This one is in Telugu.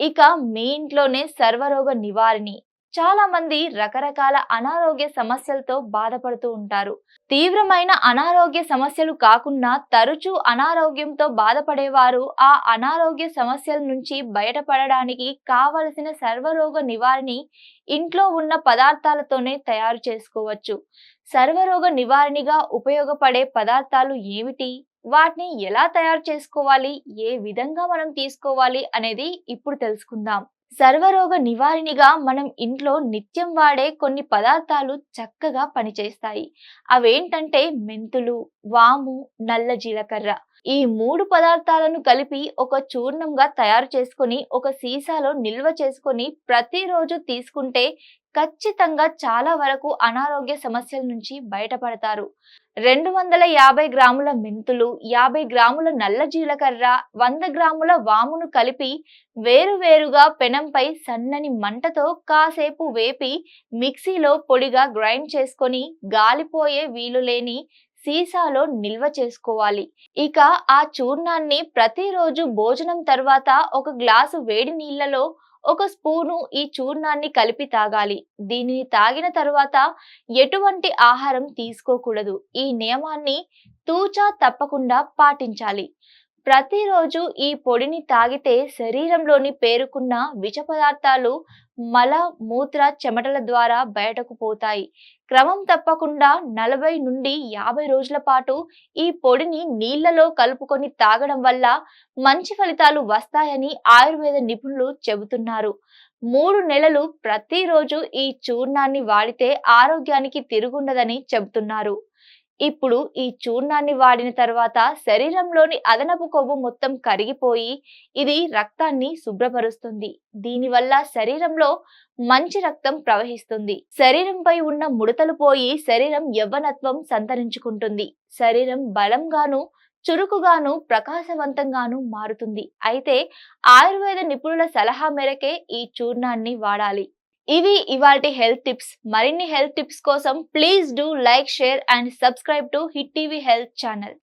ఇక మీ ఇంట్లోనే సర్వరోగ నివారిణి. చాలా మంది రకరకాల అనారోగ్య సమస్యలతో బాధపడుతూ ఉంటారు. తీవ్రమైన అనారోగ్య సమస్యలు కాకుండా తరచూ అనారోగ్యంతో బాధపడేవారు ఆ అనారోగ్య సమస్యల నుంచి బయటపడడానికి కావలసిన సర్వరోగ నివారిణి ఇంట్లో ఉన్న పదార్థాలతోనే తయారు చేసుకోవచ్చు. సర్వరోగ నివారణగా ఉపయోగపడే పదార్థాలు ఏమిటి? వాటిని ఎలా తయారు చేసుకోవాలి? ఏ విధంగా మనం తీసుకోవాలి? అనేది ఇప్పుడు తెలుసుకుందాం. సర్వరోగ నివారిణిగా మనం ఇంట్లో నిత్యం వాడే కొన్ని పదార్థాలు చక్కగా పనిచేస్తాయి. అవేంటంటే మెంతులు వాము నల్ల జీలకర్ర. ఈ మూడు పదార్థాలను కలిపి ఒక చూర్ణంగా తయారు చేసుకొని ఒక సీసాలో నిల్వ చేసుకొని ప్రతిరోజు తీసుకుంటే ఖచ్చితంగా చాలా వరకు అనారోగ్య సమస్యల నుంచి బయటపడతారు. రెండు వందల యాభై గ్రాముల మెంతులు యాభై గ్రాముల నల్ల జీలకర్ర వంద గ్రాముల వామును కలిపి వేరువేరుగా పెనంపై సన్నని మంటతో కాసేపు వేపి మిక్సీలో పొడిగా గ్రైండ్ చేసుకొని గాలిపోయే వీలు లేని సీసాలో నిల్వ చేసుకోవాలి. ఇక ఆ చూర్ణాన్ని ప్రతిరోజు భోజనం తర్వాత ఒక గ్లాసు వేడి నీళ్ళలో ఒక స్పూను ఈ చూర్ణాన్ని కలిపి తాగాలి. దీనిని తాగిన తర్వాత ఎటువంటి ఆహారం తీసుకోకూడదు. ఈ నియమాన్ని తూచా తప్పకుండా పాటించాలి. ప్రతిరోజు ఈ పొడిని తాగితే శరీరంలోని పేరుకున్న విష పదార్థాలు మల మూత్ర చెమటల ద్వారా బయటకు పోతాయి. క్రమం తప్పకుండా నలభై నుండి యాభై రోజుల పాటు ఈ పొడిని నీళ్ళలో కలుపుకొని తాగడం వల్ల మంచి ఫలితాలు వస్తాయని ఆయుర్వేద నిపుణులు చెబుతున్నారు. మూడు నెలలు ప్రతిరోజు ఈ చూర్ణాన్ని వాడితే ఆరోగ్యానికి తిరుగుండదని చెబుతున్నారు. ఇప్పుడు ఈ చూర్ణాన్ని వాడిన తర్వాత శరీరంలోని అదనపు కొవ్వు మొత్తం కరిగిపోయి ఇది రక్తాన్ని శుభ్రపరుస్తుంది. దీనివల్ల శరీరంలో మంచి రక్తం ప్రవహిస్తుంది. శరీరంపై ఉన్న ముడతలు పోయి శరీరం యవ్వనత్వం సంతరించుకుంటుంది. శరీరం బలంగాను చురుకుగాను ప్రకాశవంతంగాను మారుతుంది. అయితే ఆయుర్వేద నిపుణుల సలహా మేరకే ఈ చూర్ణాన్ని వాడాలి. ఇవి ఇవాల్టి హెల్త్ టిప్స్. మరిన్ని హెల్త్ టిప్స్ కోసం please do like share and subscribe to hit TV health channel.